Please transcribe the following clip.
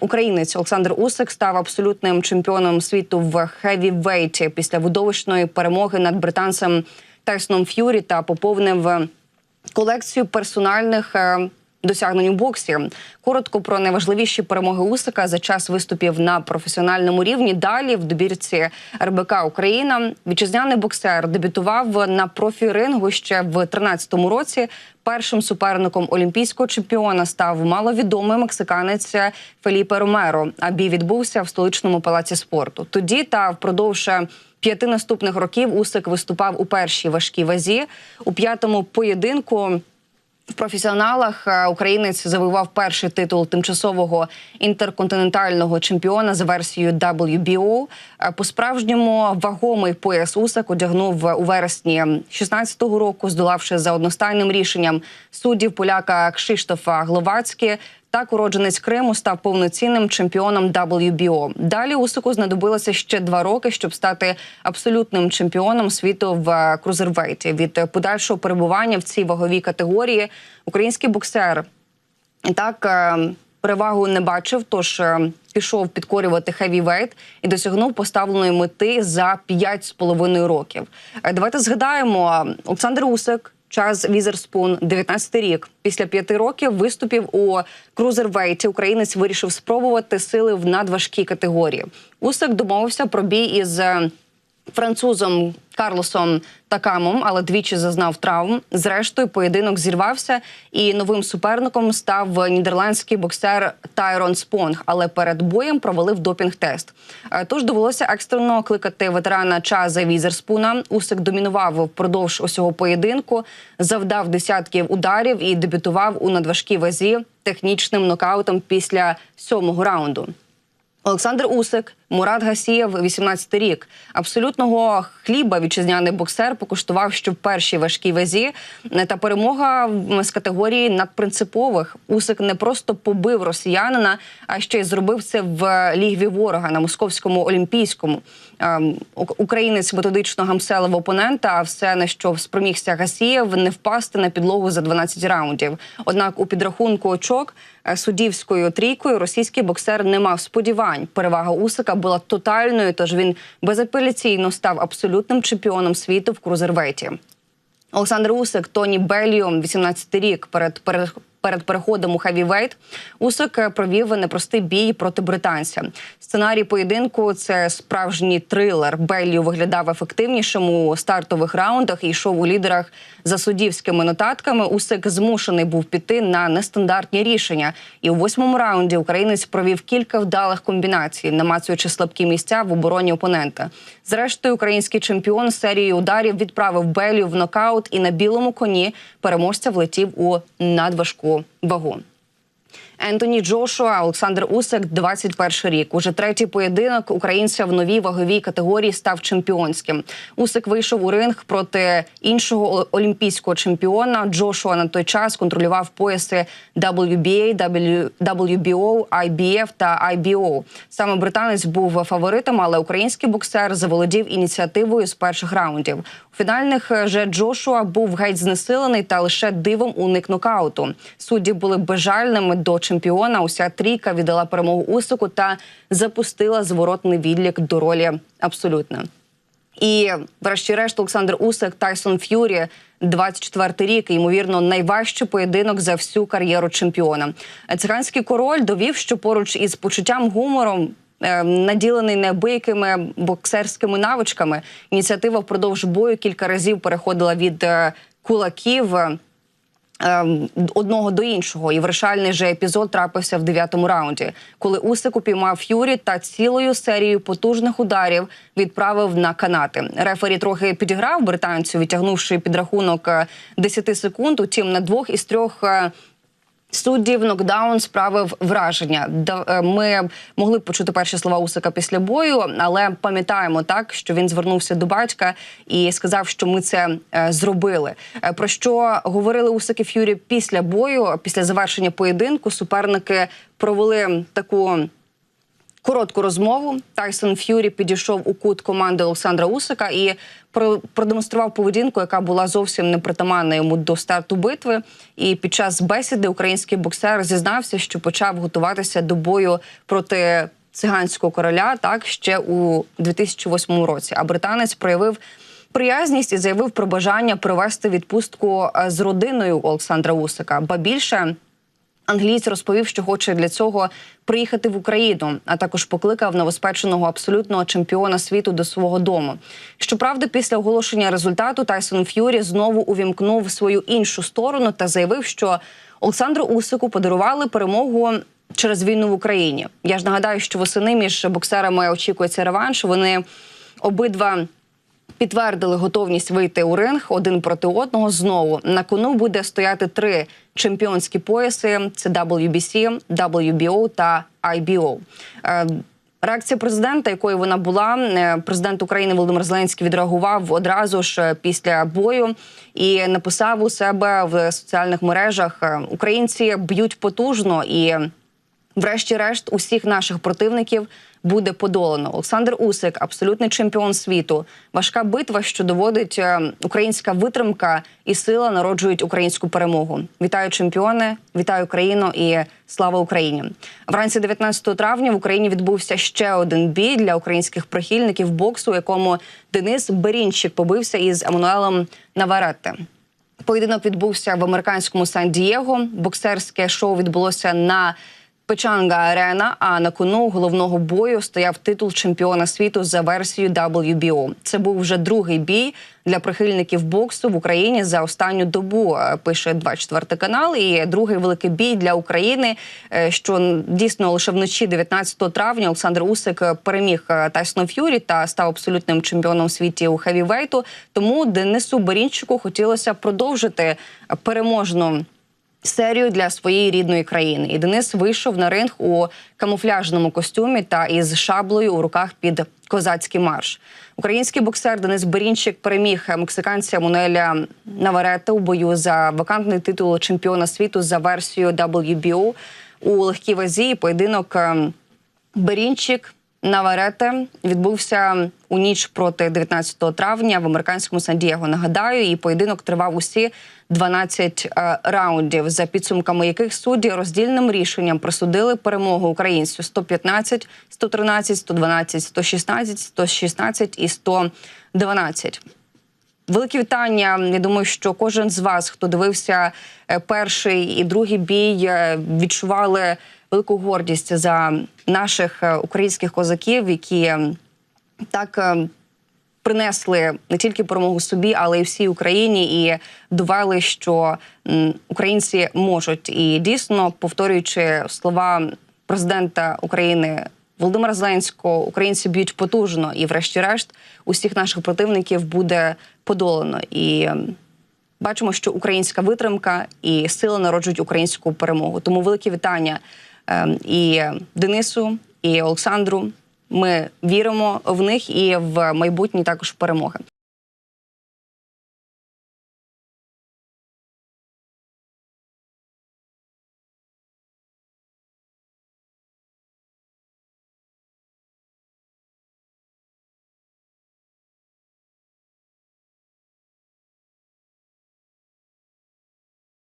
Українець Олександр Усик став абсолютним чемпіоном світу в хевівейті після видовищної перемоги над британцем Тайсоном Ф'юрі та поповнив колекцію персональних. Досягнень у боксі коротко про найважливіші перемоги Усика за час виступів на професіональному рівні. Далі в добірці РБК Україна вітчизняний боксер дебютував на профі-рингу ще в 13-му році. Першим суперником олімпійського чемпіона став маловідомий мексиканець Феліпе Ромеро. А бій відбувся в столичному палаці спорту. Тоді та впродовж п'яти наступних років Усик виступав у першій важкій вазі у п'ятому поєдинку. В професіоналах е, українець завоював перший титул тимчасового інтерконтинентального чемпіона за версією WBO. Е, По справжньому вагомий пояс Усак одягнув у вересні 16-го року, здолавши за одностайним рішенням суддів поляка Кшиштофа Гловацькі. Так, уродженець Криму став повноцінним чемпіоном WBO. Далі Усику знадобилося ще два роки, щоб стати абсолютним чемпіоном світу в е, крузервейті. Від подальшого перебування в цій ваговій категорії український боксер так е, перевагу не бачив, тож е, пішов підкорювати хевівейт і досягнув поставленої мети за 5,5 років. Давайте згадаємо Олександр Усик. Час Візерспун, 19 рік. Після п'яти років виступів у крузервейті. Українець вирішив спробувати сили в надважкій категорії. Усик домовився про бій із е, французом Карлосом Такамом, але двічі зазнав травм. Зрештою, поєдинок зірвався, і новим суперником став нідерландський боксер Тайрон Спонг. Але перед боєм провалив допінг-тест. Е, Тож довелося екстрено кликати ветерана Чаза Візерспуна. Усик домінував впродовж усього поєдинку, завдав десятків ударів і дебютував у надважкій вазі технічним нокаутом після сьомого раунду. Олександр Усик, Мурат Гасієв, 18 рік. Абсолютного хліба вітчизняний боксер покуштував ще в першій важкій вазі. Та перемога з категорії надпринципових. Усик не просто побив росіянина, а ще й зробив це в лігві ворога на московському олімпійському. Ем, Українець методично гамселив опонента, а все на що спромігся Гасієв не впасти на підлогу за 12 раундів. Однак у підрахунку очок е, суддівською трійкою російський боксер не мав сподівань. Перевага Усика була тотальною, тож він безапеляційно став абсолютним чемпіоном світу в крузервейті. Олександр Усик, Тоні Беліум, 18 рік перед перед. Переходом у хевівейт Усик е, провів непростий бій проти британця. Сценарій поєдинку це справжній трилер. Белліо виглядав ефективнішим у стартових раундах і йшов у лідерах за суддівськими нотатками. Усик змушений був піти на нестандартні рішення. І у восьмому раунді українець провів кілька вдалих комбінацій, намацуючи слабкі місця в обороні опонента. Зрештою, український чемпіон серією ударів відправив Белліо в нокаут і на білому коні переможця влетів у надважку вагу. Ентоні Джошуа, Олександр Усик, 21 рік. Уже третій поєдинок українця в новій ваговій категорії став чемпіонським. Усик вийшов у ринг проти іншого олімпійського чемпіона. Джошуа на той час контролював пояси WBA, WBO, IBF та IBO. Саме британець був фаворитом, але український боксер заволодів ініціативою з перших раундів. У фінальних е, же Джошуа був геть знесилений та лише дивом уник нокауту. Судді були безжальними до чемпіона. Уся трійка віддала перемогу Усику та запустила зворотний відлік до ролі абсолютно. І, врешті-решт, Олександр Усик, Тайсон Ф'юрі, 24 рік, ймовірно, найважчий поєдинок за всю кар'єру чемпіона. Циганський король довів, що поруч із почуттям гумором. е, Наділений неабиякими боксерськими навичками, ініціатива впродовж бою кілька разів переходила від е, кулаків одного до іншого. І вирішальний же епізод трапився в дев'ятому раунді, коли Усик упіймав Ф'юрі та цілою серією потужних ударів відправив на канати. Рефері трохи підіграв британцю, відтягнувши підрахунок е, 10 секунд. Утім, на двох із трьох. Суддів нокдаун справив враження. Е, Ми могли почути перші слова Усика після бою, але пам'ятаємо так, що він звернувся до батька і сказав, що ми це е, зробили. Е, Про що говорили Усик і Ф'юрі після бою, після завершення поєдинку. Суперники провели таку коротку розмову. Тайсон Ф'юрі підійшов у кут команди Олександра Усика і про- продемонстрував поведінку, яка була зовсім непритаманна йому до старту битви. І під час бесіди український боксер зізнався, що почав готуватися до бою проти циганського короля так ще у 2008 році. А британець проявив приязність і заявив про бажання провести відпустку е, з родиною Олександра Усика. Ба більше. Англієць розповів, що хоче для цього приїхати в Україну, а також покликав новоспеченого абсолютного чемпіона світу до свого дому. Щоправда, після оголошення результату Тайсон Ф'юрі знову увімкнув свою іншу сторону та заявив, що Олександру Усику подарували перемогу через війну в Україні. Я ж нагадаю, що восени між боксерами очікується реванш. Вони обидва підтвердили готовність вийти у ринг один проти одного. Знову на кону буде стояти три чемпіонські пояси: це WBC, WBO та IBO. Е, Реакція президента, якою вона була, е, президент України Володимир Зеленський відреагував одразу ж е, після бою і написав у себе в соціальних мережах: Українці б'ють потужно і Врешті-решт, усіх наших противників буде подолано. Олександр Усик, абсолютний чемпіон світу. Важка битва, що доводить е, українська витримка і сила народжують українську перемогу. Вітаю чемпіони, вітаю країну і слава Україні. Вранці 19 травня в Україні відбувся ще один бій для українських прихильників боксу, у якому Денис Берінчик побився із Еммануелем Наваретте. Поєдинок відбувся в американському Сан-Дієго. Боксерське шоу відбулося на Печанга Арена. А на кону головного бою стояв титул чемпіона світу за версією WBO. Це був вже другий бій для прихильників боксу в Україні за останню добу. е, Пише 24 канал. І другий великий бій для України. е, Що дійсно лише вночі, 19 травня, Олександр Усик переміг е, Тайсона Ф'юрі та став абсолютним чемпіоном світі у хевівейту. Тому Денису Берінчику хотілося продовжити переможну серію для своєї рідної країни. І Денис вийшов на ринг у камуфляжному костюмі та із шаблею у руках під козацький марш. Український боксер Денис Берінчик переміг мексиканця Мунеля Наварета у бою за вакантний титул чемпіона світу за версією WBO у легкій вазі. Поєдинок ем, Берінчик Наварете відбувся у ніч проти 19 травня в американському Сан-Дієго. Нагадаю, і поєдинок тривав усі 12 е, раундів, за підсумками яких судді роздільним рішенням присудили перемогу українцю 115, 113, 112, 116, 116 і 112. Велике вітання. Я думаю, що кожен з вас, хто дивився е, перший і другий бій, е, відчували велику гордість за наших е, українських козаків, які е, так е, принесли не тільки перемогу собі, але й всій Україні, і довели, що українці можуть. І дійсно, повторюючи слова президента України. Володимира Зеленського українці б'ють потужно, і, врешті-решт, усіх наших противників буде подолано. І бачимо, що українська витримка і сила народжують українську перемогу. Тому велике вітання і Денису, і Олександру. Ми віримо в них і в майбутні також перемоги.